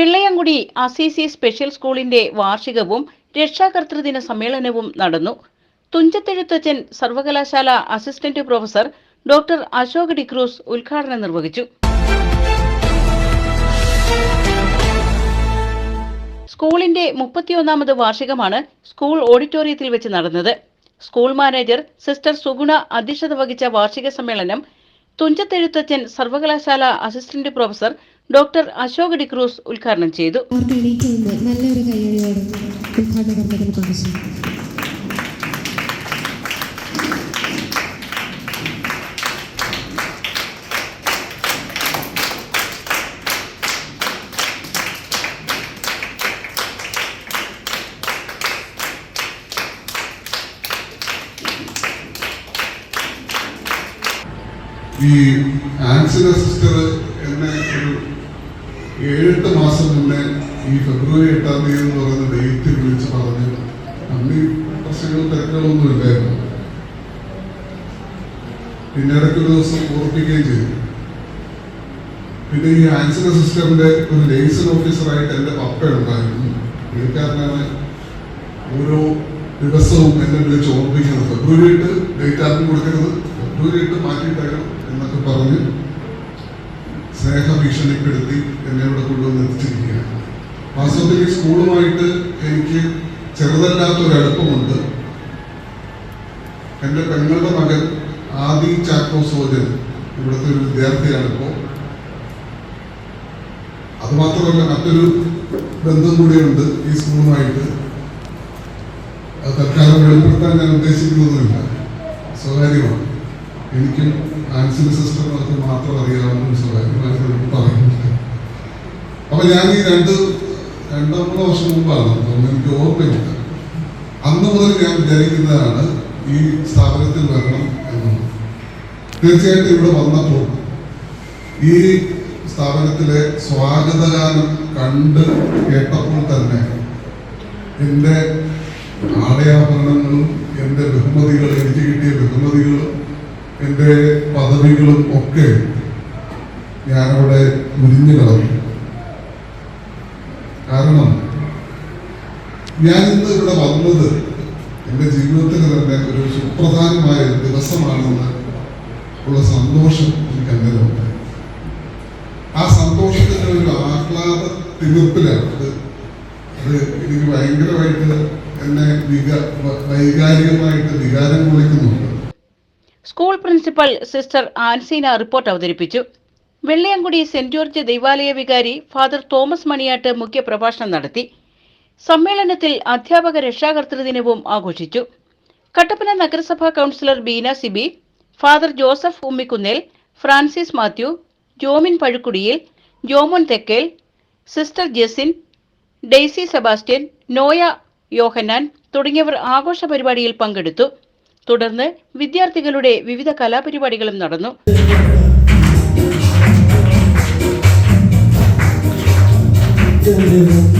Vellayamkudi Assisi special സ്കൂളിന്റെ വാർഷികവും രക്ഷാകർതൃദിന സമ്മേളനവും നടന്നു. തുഞ്ചത്തെഴുത്തച്ഛൻ സർവകലാശാല assistant professor doctor Ashok D'Cruz ഉദ്ഘാടനം നിർവഹിച്ചു. സ്കൂളിന്റെ മുപ്പത്തിയൊന്നാമത് വാർഷികമാണ് സ്കൂൾ ഓഡിറ്റോറിയത്തിൽ വെച്ച് നടന്നത്. സ്കൂൾ മാനേജർ സിസ്റ്റർ സുഗുണ അധ്യക്ഷത വഹിച്ച വാർഷിക സമ്മേളനം തുഞ്ചത്തെഴുത്തച്ഛൻ സർവകലാശാല assistant professor doctor Ashok D'Cruz ഉദ്ഘാടനം ചെയ്തു. നല്ലൊരു കയ്യടിയോടും ഉദ്ഘാടന കർമ്മത്തിന് പങ്കുചേരും ഈ ആൻസിലർ സിസ്റ്റർ എന്നെ ഒരു ഏഴെട്ട് മാസം മുന്നേ ഈ ഫെബ്രുവരി എട്ടാം തീയതി എന്ന് പറയുന്ന ഡേറ്റ് വിളിച്ച് പറഞ്ഞു അന്ന് ഈ പ്രശ്നങ്ങൾ തിരക്കുകളൊന്നും ഇല്ലായിരുന്നു. പിന്നെ ഇടയ്ക്ക് ഒരു ദിവസം ഓർപ്പിക്കുകയും ചെയ്തു. പിന്നെ ഈ ആൻസിഡ സിസ്റ്ററിന്റെ ഒരു ലേസൺ ഓഫീസറായിട്ട് എന്റെ പപ്പ ഉണ്ടായിരുന്നു. പുള്ളിക്കാരനാണ് ഓരോ ദിവസവും എന്നെ വിളിച്ച് ഓർപ്പിക്കുന്നത്. ഫെബ്രുവരി എട്ട് ഡേറ്റ് ആർക്കും കൊടുക്കരുത്. ഫെബ്രുവരി എട്ട് മാറ്റിയിട്ടേക്കണം എന്നൊക്കെ പറഞ്ഞ് സ്നേഹ ഭീഷണിപ്പെടുത്തി എന്നെ ഇവിടെ കൊണ്ടുവന്ന് എത്തിച്ചിരിക്കുകയാണ്. വാസ്തവത്തിൽ സ്കൂളുമായിട്ട് എനിക്ക് ചെറുതല്ലാത്ത ഒരു അടുപ്പമുണ്ട് എന്റെ പെങ്ങളുടെ മകൻ ആദി ചാക്കോ സോജൻ ഇവിടുത്തെ ഒരു വിദ്യാർത്ഥിയാണ് ഇപ്പോൾ അതുമാത്രമല്ല മറ്റൊരു ബന്ധം കൂടിയുണ്ട് ഈ സ്കൂളുമായിട്ട്. തൽക്കാലം വെളിപ്പെടുത്താൻ ഞാൻ ഉദ്ദേശിക്കുന്നതുമില്ല. സ്വകാര്യമാണ്. എനിക്കും ആൻസിന്റെ സിസ്റ്ററിനൊക്കെ മാത്രം അറിയാവുന്ന സ്വകാര്യമായിട്ട് പറയുന്നുണ്ട് അപ്പൊ ഞാൻ ഈ രണ്ട് രണ്ടോ മൂന്നോ വർഷം മുമ്പാണ് എനിക്ക് ഓർമ്മയില്ല. അന്ന് മുതൽ ഞാൻ വിചാരിക്കുന്നതാണ് ഈ സ്ഥാപനത്തിൽ വരണം എന്നുള്ളത്. തീർച്ചയായിട്ടും ഇവിടെ വന്നപ്പോൾ ഈ സ്ഥാപനത്തിലെ സ്വാഗതഗാനം കണ്ട് കേട്ടപ്പോൾ തന്നെ എന്റെ ആടയാഭരണങ്ങളും എന്റെ ബഹുമതികൾ എനിക്ക് കിട്ടിയ ബഹുമതികളും എന്റെ പദവികളും ഒക്കെ ഞാനവിടെ മുരിഞ്ഞു കളഞ്ഞു. കാരണം ഞാൻ ഇന്ന് ഇവിടെ വന്നത് എന്റെ ജീവിതത്തിൽ തന്നെ ഒരു സുപ്രധാനമായ ദിവസമാണെന്ന് ഉള്ള സന്തോഷം എനിക്ക് അന്നേരമുണ്ട്. ആ സന്തോഷത്തിന്റെ ഒരു ആഹ്ലാദ തിരുപ്പിലാണ് അത്. അത് എനിക്ക് ഭയങ്കരമായിട്ട് എന്നെ വിക വൈകാരികമായിട്ട് വികാരം കുളിക്കുന്നുണ്ട് school principal sister Anseena report അവതരിപ്പിച്ചു. വെള്ളിയങ്കുടി സെന്റ് ജോർജ് ദൈവാലയ വികാരി ഫാദർ തോമസ് മണിയാട്ട് മുഖ്യപ്രഭാഷണം നടത്തി. സമ്മേളനത്തിൽ അധ്യാപക രക്ഷാകർതൃദിനവും ആഘോഷിച്ചു. കട്ടപ്പന നഗരസഭാ councillor Beena Sibi father Joseph Ummikkunnel Francis Mathew Jomin Pazhukkudiyil Jomon Thekkel sister Jesin Daisy Sebastian Noya Yohannan തുടങ്ങിയവർ ആഘോഷ പരിപാടിയിൽ പങ്കെടുത്തു. തുടർന്ന് വിദ്യാർത്ഥികളുടെ വിവിധ കലാപരിപാടികളും നടന്നു. News